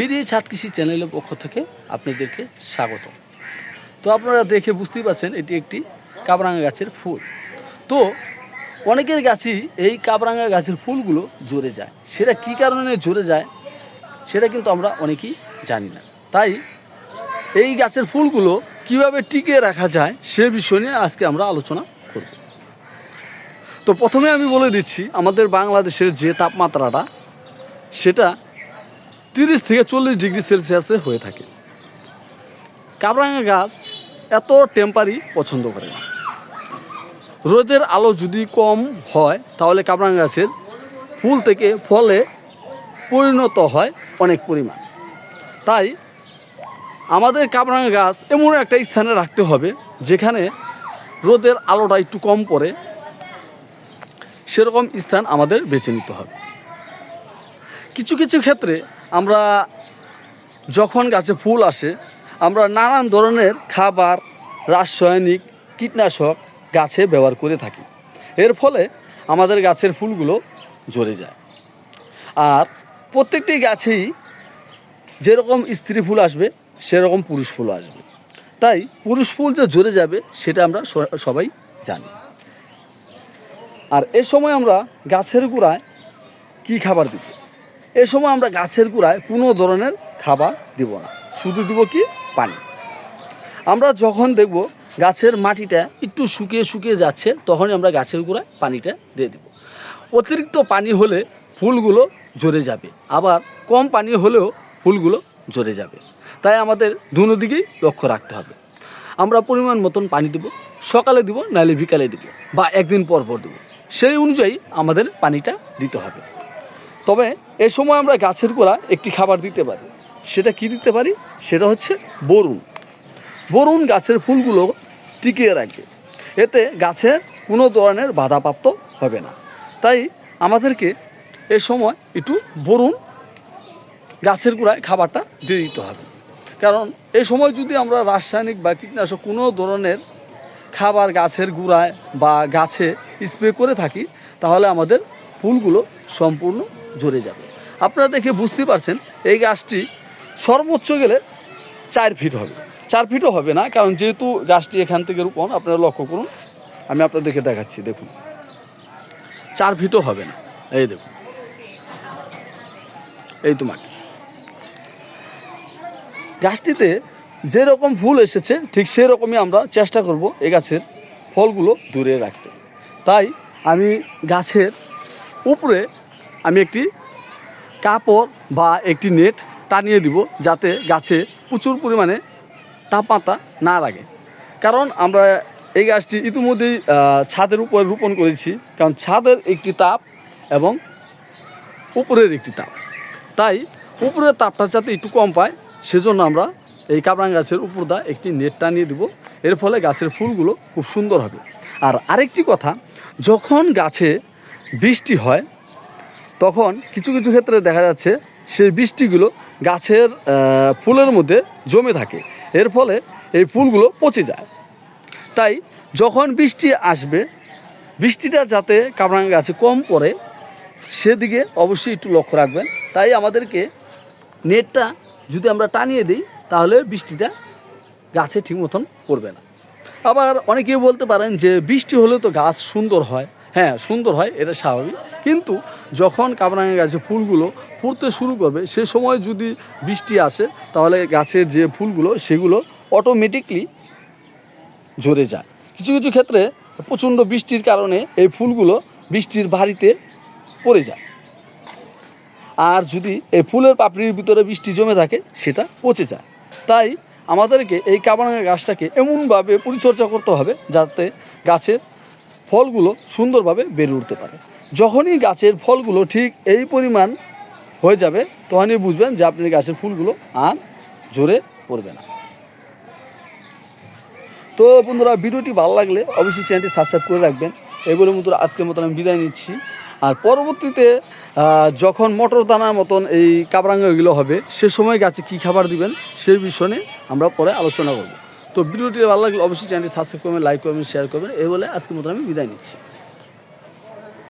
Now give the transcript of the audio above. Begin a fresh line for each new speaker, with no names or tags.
বিড়ি ছাদ কৃষি চ্যানেলের পক্ষ থেকে আপনাদেরকে স্বাগত তো আপনারা দেখে বুঝতেই পারছেন এটি একটি কাবরাঙ্গা গাছের ফুল। তো অনেকের গাছই এই কাবরাঙ্গা গাছের ফুলগুলো ঝরে যায়। সেটা কী কারণে ঝরে যায় সেটা কিন্তু আমরা অনেকেই জানি না। তাই এই গাছের ফুলগুলো কীভাবে টিকিয়ে রাখা যায় সে বিষয় নিয়ে আজকে আমরা আলোচনা করব। তো প্রথমে আমি বলে দিচ্ছি, আমাদের বাংলাদেশের যে তাপমাত্রাটা, সেটা তিরিশ থেকে চল্লিশ ডিগ্রি সেলসিয়াসে হয়ে থাকে। কাবরাঙা গাছ এত টেম্পারি পছন্দ করে না। রোদের আলো যদি কম হয়, তাহলে কাবরাঙ্গা গাছের ফুল থেকে ফলে পরিণত হয় অনেক পরিমাণ। তাই আমাদের কাবরাঙ্গা গাছ এমন একটা স্থানে রাখতে হবে, যেখানে রোদের আলোটা একটু কম পড়ে। সেরকম স্থান আমাদের বেছে নিতে হবে। কিছু কিছু ক্ষেত্রে আমরা যখন গাছে ফুল আসে, আমরা নানান ধরনের খাবার, রাসায়নিক কীটনাশক গাছে ব্যবহার করে থাকি। এর ফলে আমাদের গাছের ফুলগুলো ঝরে যায়। আর প্রত্যেকটি গাছেই যেরকম স্ত্রী ফুল আসবে, সেরকম পুরুষ ফুল আসবে। তাই পুরুষ ফুল যে ঝরে যাবে, সেটা আমরা সবাই জানি। আর এ সময় আমরা গাছের গোড়ায় কি খাবার দিব এ সময় আমরা গাছের গোড়ায় কোনো ধরনের খাবার দিব না। শুধু দিব কি? পানি। আমরা যখন দেখব গাছের মাটিটা একটু শুকিয়ে শুকিয়ে যাচ্ছে, তখনই আমরা গাছের গোড়ায় পানিটা দিয়ে দেব। অতিরিক্ত পানি হলে ফুলগুলো ঝরে যাবে। আবার কম পানি হলেও ফুলগুলো ঝরে যাবে। তাই আমাদের দুনো দিকেই লক্ষ্য রাখতে হবে। আমরা পরিমাণ মতন পানি দেব। সকালে দিব, নাহলে বিকালে দিব। বা একদিন পর পর দেব। সেই অনুযায়ী আমাদের পানিটা দিতে হবে। তবে এ সময় আমরা গাছের গোড়া একটি খাবার দিতে পারি। সেটা কি দিতে পারি? সেটা হচ্ছে বরুণ। বরুণ গাছের ফুলগুলো টিকিয়ে রাখবে এতে গাছের কোনো ধরনের বাধাপ্রাপ্ত হবে না। তাই আমাদেরকে এ সময় একটু বরুণ গাছের গোড়ায় খাবারটা দিয়ে দিতে হবে। কারণ এই সময় যদি আমরা রাসায়নিক বা কীটনাশক কোনো ধরনের খাবার গাছের গুঁড়ায় বা গাছে স্প্রে করে থাকি, তাহলে আমাদের ফুলগুলো সম্পূর্ণ ঝরে যাবে। আপনারা দেখে বুঝতে পারছেন, এই গাছটি সর্বোচ্চ গেলে চার ফিট হবে। চার ফিটও হবে না, কারণ যেহেতু গাছটি এখান থেকে রোপণ, আপনারা লক্ষ্য করুন, আমি আপনাদেরকে দেখাচ্ছি, দেখুন। চার ফিটও হবে না, এই দেখুন। এই তো মাটি। গাছটিতে যেরকম ফুল এসেছে, ঠিক সেরকমই আমরা চেষ্টা করব এই গাছের ফলগুলো দূরে রাখতে। তাই আমি গাছের উপরে আমি একটি কাপড় বা একটি নেট টানিয়ে দিব যাতে গাছে প্রচুর পরিমাণে তাপমাত্রা না লাগে। কারণ আমরা এই গাছটি ইতিমধ্যেই ছাদের উপরে রোপণ করেছি। কারণ ছাদের একটি তাপ এবং উপরের একটি তাপ। তাই উপরের তাপটা যাতে একটু কম পায়, সেজন্য আমরা এই কাবরাং গাছের উপর দা একটি নেট টানিয়ে দেবো। এর ফলে গাছের ফুলগুলো খুব সুন্দর হবে। আর আরেকটি কথা, যখন গাছে বৃষ্টি হয় তখন কিছু কিছু ক্ষেত্রে দেখা যাচ্ছে সেই বৃষ্টিগুলো গাছের ফুলের মধ্যে জমে থাকে। এর ফলে এই ফুলগুলো পচে যায়। তাই যখন বৃষ্টি আসবে, বৃষ্টিটা যাতে কামরাঙ্গা গাছে কম পড়ে, সেদিকে অবশ্যই একটু লক্ষ্য রাখবেন। তাই আমাদেরকে নেটটা যদি আমরা টানিয়ে দিই, তাহলে বৃষ্টিটা গাছে ঠিক মতন পড়বে না। আবার অনেকেই বলতে পারেন যে বৃষ্টি হলে তো গাছ সুন্দর হয়। হ্যাঁ সুন্দর হয়, এটা স্বাভাবিক। কিন্তু যখন কামরাঙ্গা গাছে ফুলগুলো ফুটতে শুরু করবে, সে সময় যদি বৃষ্টি আসে, তাহলে গাছের যে ফুলগুলো, সেগুলো অটোমেটিকলি ঝরে যায়। কিছু কিছু ক্ষেত্রে প্রচণ্ড বৃষ্টির কারণে এই ফুলগুলো বৃষ্টির ভারিতে পড়ে যায়। আর যদি এই ফুলের পাপড়ির ভিতরে বৃষ্টি জমে থাকে, সেটা পচে যায়। তাই আমাদেরকে এই কাবাঙ্গা গাছটাকে এমনভাবে পরিচর্যা করতে হবে, যাতে গাছের ফলগুলো সুন্দরভাবে বেড়ে উঠতে পারে। যখনই গাছের ফলগুলো ঠিক এই পরিমাণ হয়ে যাবে, তখনই বুঝবেন যে আপনি গাছের ফুলগুলো আর জোরে পড়বে না। তো বন্ধুরা, ভিডিওটি ভালো লাগলে অবশ্যই চ্যানেলটি সাবস্ক্রাইব করে রাখবেন। এগুলোর মতো আজকের মতন আমি বিদায় নিচ্ছি। আর পরবর্তীতে যখন মটর দানার মতন এই কাবরাঙ্গাগুলো হবে, সে সময় গাছে কী খাবার দিবেন সেই বিষয়ে আমরা পরে আলোচনা করব। তো ভিডিওটি ভালো লাগলে অবশ্যই চ্যানেলটি সাবস্ক্রাইব করবেন লাইক করবেন শেয়ার করবেন। এই বলে আজকের মতো আমি বিদায় নিচ্ছি।